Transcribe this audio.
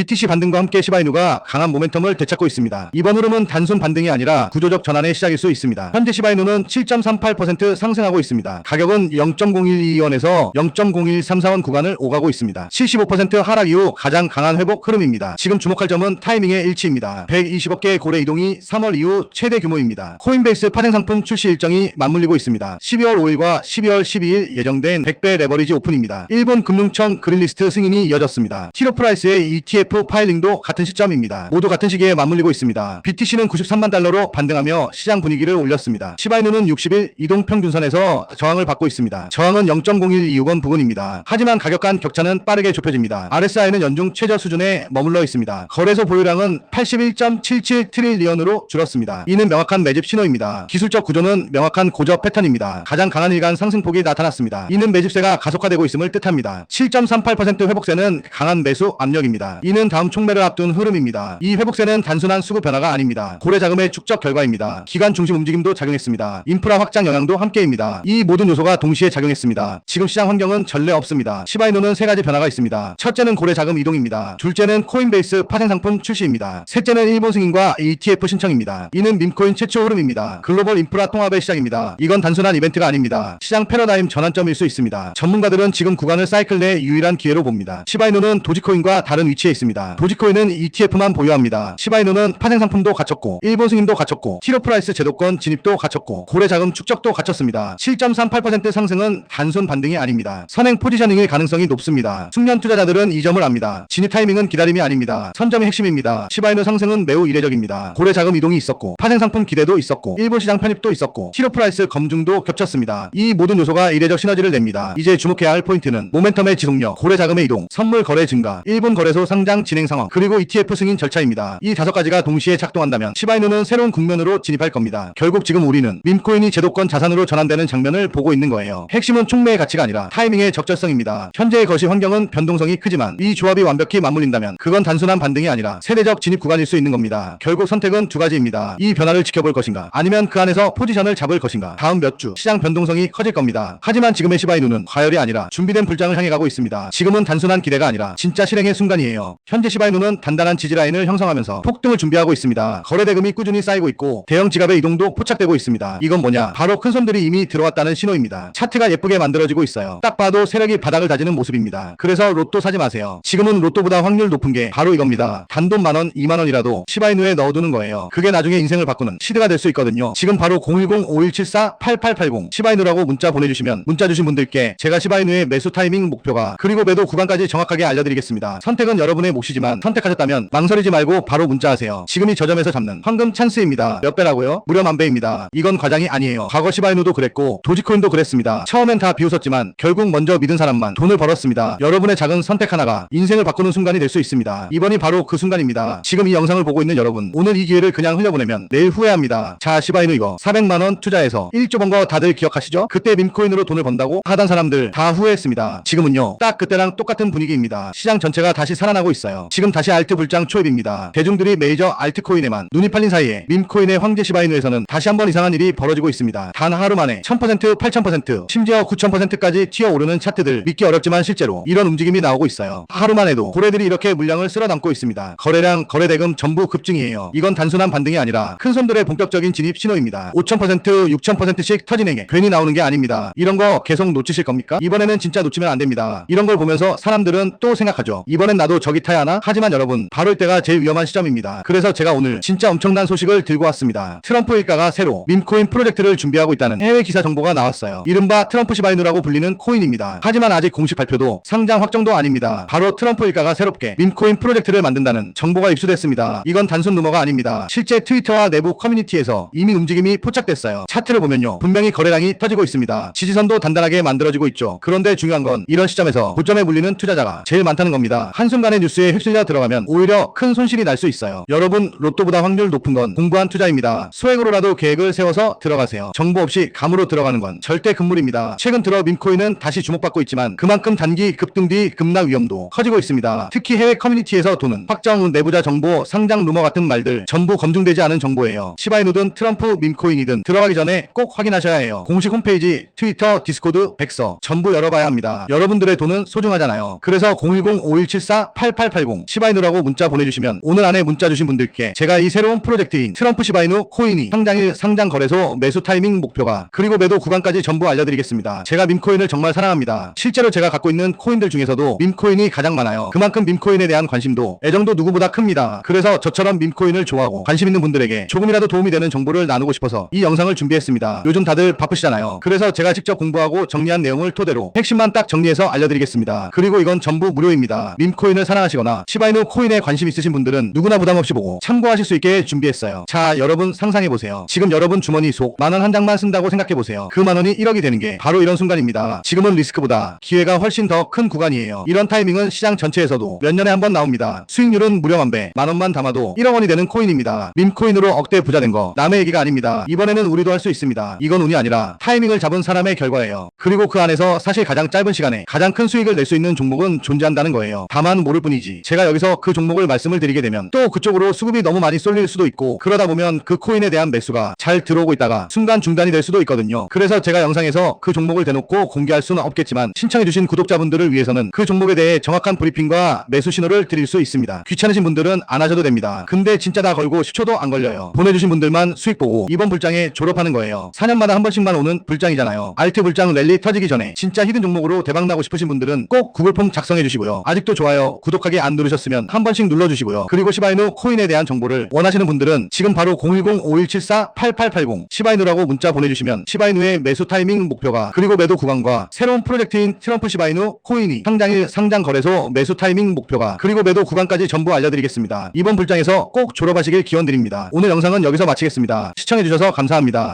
BTC 반등과 함께 시바이누가 강한 모멘텀을 되찾고 있습니다. 이번 흐름은 단순 반등이 아니라 구조적 전환의 시작일 수 있습니다. 현재 시바이누는 7.38% 상승하고 있습니다. 가격은 0.012원에서 0.0134원 구간을 오가고 있습니다. 75% 하락 이후 가장 강한 회복 흐름입니다. 지금 주목할 점은 타이밍의 일치입니다. 120억 개의 고래 이동이 3월 이후 최대 규모입니다. 코인베이스 파생 상품 출시 일정이 맞물리고 있습니다. 12월 5일과 12월 12일 예정된 100배 레버리지 오픈입니다. 일본 금융청 그린리스트 승인이 이어졌습니다. 티로 프라이스의 ETF 파일링도 같은 시점입니다. 모두 같은 시기에 맞물리고 있습니다. BTC는 93만 달러로 반등하며 시장 분위기를 올렸습니다. 시바이누는 60일 이동 평균선에서 저항을 받고 있습니다. 저항은 0.0125원 부근입니다. 하지만 가격 간 격차는 빠르게 좁혀집니다. RSI는 연중 최저 수준에 머물러 있습니다. 거래소 보유량은 81.77 트릴리언으로 줄었습니다. 이는 명확한 매집 신호입니다. 기술적 구조는 명확한 고저 패턴입니다. 가장 강한 일간 상승폭이 나타났습니다. 이는 매집세가 가속화되고 있음을 뜻합니다. 7.38% 회복세는 강한 매수 압력입니다. 이는 다음 총매를 앞둔 흐름입니다. 이 회복세는 단순한 수급 변화가 아닙니다. 고래 자금의 축적 결과입니다. 기간 중심 움직임도 작용했습니다. 인프라 확장 영향도 함께입니다. 이 모든 요소가 동시에 작용했습니다. 지금 시장 환경은 전례 없습니다. 시바이노는 세 가지 변화가 있습니다. 첫째는 고래 자금 이동입니다. 둘째는 코인베이스 파생 상품 출시입니다. 셋째는 일본 승인과 ETF 신청입니다. 이는 밈코인 최초 흐름입니다. 글로벌 인프라 통합의 시작입니다. 이건 단순한 이벤트가 아닙니다. 시장 패러다임 전환점일 수 있습니다. 전문가들은 지금 구간을 사이클 내 유일한 기회로 봅니다. 시바이노는 도지코인과 다른 위치에 있습니다. 도지코인은 ETF만 보유합니다. 시바이노는 파생 상품도 갖췄고 일본 승인도 갖췄고 티로 프라이스 제도권 진입도 갖췄고 고래 자금 축적도 갖췄습니다. 7.38% 상승은 단순 반등이 아닙니다. 선행 포지셔닝의 가능성이 높습니다. 숙련 투자자들은 이 점을 압니다. 진입 타이밍은 기다림이 아닙니다. 선점이 핵심입니다. 시바이노 상승은 매우 이례적입니다. 고래 자금 이동이 있었고 파생 상품 기대도 있었고 일본 시장 편입도 있었고 티로 프라이스 검증도 겹쳤습니다. 이 모든 요소가 이례적 시너지를 냅니다. 이제 주목해야 할 포인트는 모멘텀의 지속력, 고래 자금의 이동, 선물 거래 증가, 일본 거래소 상장 진행 상황, 그리고 ETF 승인 절차입니다. 이 다섯 가지가 동시에 작동한다면 시바이노는 새로운 국면으로 진입할 겁니다. 결국 지금 우리는 밈코인이 제도권 자산으로 전환되는 장면을 보고 있는 거예요. 핵심은 총매의 가치가 아니라 타이밍의 적절성입니다. 현재의 거시 환경은 변동성이 크지만 이 조합이 완벽히 맞물린다면 그건 단순한 반등이 아니라 세대적 진입 구간일 수 있는 겁니다. 결국 선택은 두 가지입니다. 이 변화를 지켜볼 것인가 아니면 그 안에서 포지션을 잡을 것인가 다음 몇 주 시장 변동성이 커질 겁니다. 하지만 지금의 시바이누는 과열이 아니라 준비된 불장을 향해 가고 있습니다. 지금은 단순한 기대가 아니라 진짜 실행의 순간이에요. 현재 시바이누는 단단한 지지라인을 형성하면서 폭등을 준비하고 있습니다. 거래 대금이 꾸준히 쌓이고 있고 대형 지갑의 이동도 포착되고 있습니다. 이건 뭐냐? 바로 큰 손들이 이미 들어왔다는 신호입니다. 차트가 예쁘게 만들어지고 있어요. 딱 봐도 세력이 바닥을 다지는 모습입니다. 그래서 로또 사지 마세요. 지금은 로또보다 확률 높은 게 바로 이겁니다. 단돈 만원, 2만원이라도 시바이누에 넣어두는 거예요. 그게 나중에 인생을 바꾸는 시드가 될 수 있거든요. 지금 바로 010-5174-8880 시바이누라고 문자 보내주시면 문자 주신 분들께 제가 시바이누의 매수 타이밍 목표가 그리고 매도 구간까지 정확하게 알려드리겠습니다. 선택은 여러분의 몫이지만 선택하셨다면 망설이지 말고 바로 문자하세요. 지금이 저점에서 잡는 황금 찬스입니다. 몇 배라고요? 무려 만 배입니다. 이건 과장이 아니에요. 과거 시바이누도 그랬고 도지코인도 그랬습니다. 처음엔 다 비웃었지만 결국 먼저 믿은 사람만 돈을 벌었습니다. 여러분의 작은 선택 하나가 인생을 바꾸는 순간이 될 수 있습니다. 이번이 바로 그 순간입니다. 지금 이 영상을 보고 있는 여러분 오늘 이 기회를 그냥 흘려보내면 내일 후회합니다. 자 시바이누 이거 400만원 투자해서 1조 번 거 다들 기억하시죠? 그때 밈코인으로 돈을 번다고 하던 사람들 다 후회했습니다. 지금은요 딱 그때랑 똑같은 분위기입니다. 시장 전체가 다시 살아나고 있어요. 지금 다시 알트 불장 초입입니다. 대중들이 메이저 알트코인에만 눈이 팔린 사이에 밈코인의 황제 시바이누에서는 다시 한번 이상한 일이 벌어지고 있습니다. 단 하루 만에 1000% 8000% 심지어 9000%까지 튀어오르는 차트들 믿기 어렵지만 실제로 이런 움직임이 나오고 있어요. 하루만 해도 고래들이 이렇게 물량을 쓸어 담고 있습니다. 거래량, 거래대금 전부 급증이에요. 이건 단순한 반등이 아니라 큰 손들의 본격적인 진입 신호입니다. 5000% 6000%씩 터지는 게 괜히 나오는 게 아닙니다. 이런 거 계속 놓치실 겁니까? 이번에는 진짜 놓치면 안 됩니다. 이런 걸 보면서 사람들은 또 생각하죠. 이번엔 나도 저기 타야 하나? 하지만 여러분 바로 이때가 제일 위험한 시점입니다. 그래서 제가 오늘 진짜 엄청난 소식을 들고 왔습니다. 트럼프 일가가 새로 밈코인 프로젝트를 준비하고 있다는 해외 기사 정보가 나왔어요. 이른바 트럼프 시바이누라고 불리는 코인입니다. 하지만 아직 공식 발표도 상장 확정도 아닙니다. 바로 트럼프 일가가 새롭게 밈코인 프로젝트를 만든다는 정보가 입수됐습니다. 이건 단순 루머가 아닙니다. 실제 트위터와 내부 커뮤니티에서 이미 움직임이 포착됐어요. 차트를 보면요. 분명히 거래량이 터지고 있습니다. 지지선도 단단하게 만들어지고 있죠. 그런데 중요한 건 이런 시점에서 고점에 물리는 투자자가 제일 많다는 겁니다. 한순간의 뉴스 에 휩쓸려 들어가면 오히려 큰 손실이 날 수 있어요. 여러분 로또보다 확률 높은 건 공부한 투자입니다. 소액으로라도 계획을 세워서 들어가세요. 정보 없이 감으로 들어가는 건 절대 금물입니다. 최근 들어 밈코인은 다시 주목받고 있지만 그만큼 단기 급등 뒤 급락 위험도 커지고 있습니다. 특히 해외 커뮤니티에서 도는 확정 후 내부자 정보, 상장 루머 같은 말들 전부 검증되지 않은 정보예요. 시바이누든 트럼프 밈코인이든 들어가기 전에 꼭 확인하셔야 해요. 공식 홈페이지, 트위터, 디스코드, 백서 전부 열어봐야 합니다. 여러분들의 돈은 소중하잖아요. 그래서 010-5174-8880 8880 시바이누라고 문자 보내주시면 오늘 안에 문자 주신 분들께 제가 이 새로운 프로젝트인 트럼프 시바이누 코인이 상장일 상장 거래소 매수 타이밍 목표가 그리고 매도 구간까지 전부 알려드리겠습니다. 제가 밈코인을 정말 사랑합니다. 실제로 제가 갖고 있는 코인들 중에서도 밈코인이 가장 많아요. 그만큼 밈코인에 대한 관심도 애정도 누구보다 큽니다. 그래서 저처럼 밈코인을 좋아하고 관심 있는 분들에게 조금이라도 도움이 되는 정보를 나누고 싶어서 이 영상을 준비했습니다. 요즘 다들 바쁘시잖아요. 그래서 제가 직접 공부하고 정리한 내용을 토대로 핵심만 딱 정리해서 알려드리겠습니다. 그리고 이건 전부 무료입니다. 밈코인을 사랑하시 거나 시바이누 코인에 관심 있으신 분들은 누구나 부담 없이 보고 참고하실 수 있게 준비했어요. 자, 여러분 상상해 보세요. 지금 여러분 주머니 속 만 원 한 장만 쓴다고 생각해 보세요. 그 만 원이 1억이 되는 게 바로 이런 순간입니다. 지금은 리스크보다 기회가 훨씬 더 큰 구간이에요. 이런 타이밍은 시장 전체에서도 몇 년에 한 번 나옵니다. 수익률은 무려 만 배, 만 원만 담아도 1억 원이 되는 코인입니다. 밈코인으로 억대 부자 된 거 남의 얘기가 아닙니다. 이번에는 우리도 할 수 있습니다. 이건 운이 아니라 타이밍을 잡은 사람의 결과예요. 그리고 그 안에서 사실 가장 짧은 시간에 가장 큰 수익을 낼 수 있는 종목은 존재한다는 거예요. 다만 모를 뿐이지. 제가 여기서 그 종목을 말씀을 드리게 되면 또 그쪽으로 수급이 너무 많이 쏠릴 수도 있고 그러다 보면 그 코인에 대한 매수가 잘 들어오고 있다가 순간 중단이 될 수도 있거든요. 그래서 제가 영상에서 그 종목을 대놓고 공개할 수는 없겠지만 신청해주신 구독자분들을 위해서는 그 종목에 대해 정확한 브리핑과 매수 신호를 드릴 수 있습니다. 귀찮으신 분들은 안 하셔도 됩니다. 근데 진짜 다 걸고 10초도 안 걸려요. 보내주신 분들만 수익 보고 이번 불장에 졸업하는 거예요. 4년마다 한 번씩만 오는 불장이잖아요. 알트 불장 랠리 터지기 전에 진짜 히든 종목으로 대박 나고 싶으신 분들은 꼭 구글 폼 작성해 주시고요. 아직도 좋아요, 구독하기 안 누르셨으면 한 번씩 눌러주시고요. 그리고 시바이누 코인에 대한 정보를 원하시는 분들은 지금 바로 010-5174-8880 시바이누라고 문자 보내주시면 시바이누의 매수 타이밍 목표가 그리고 매도 구간과 새로운 프로젝트인 트럼프 시바이누 코인이 상장일 상장 거래소 매수 타이밍 목표가 그리고 매도 구간까지 전부 알려드리겠습니다. 이번 불장에서 꼭 졸업하시길 기원드립니다. 오늘 영상은 여기서 마치겠습니다. 시청해주셔서 감사합니다.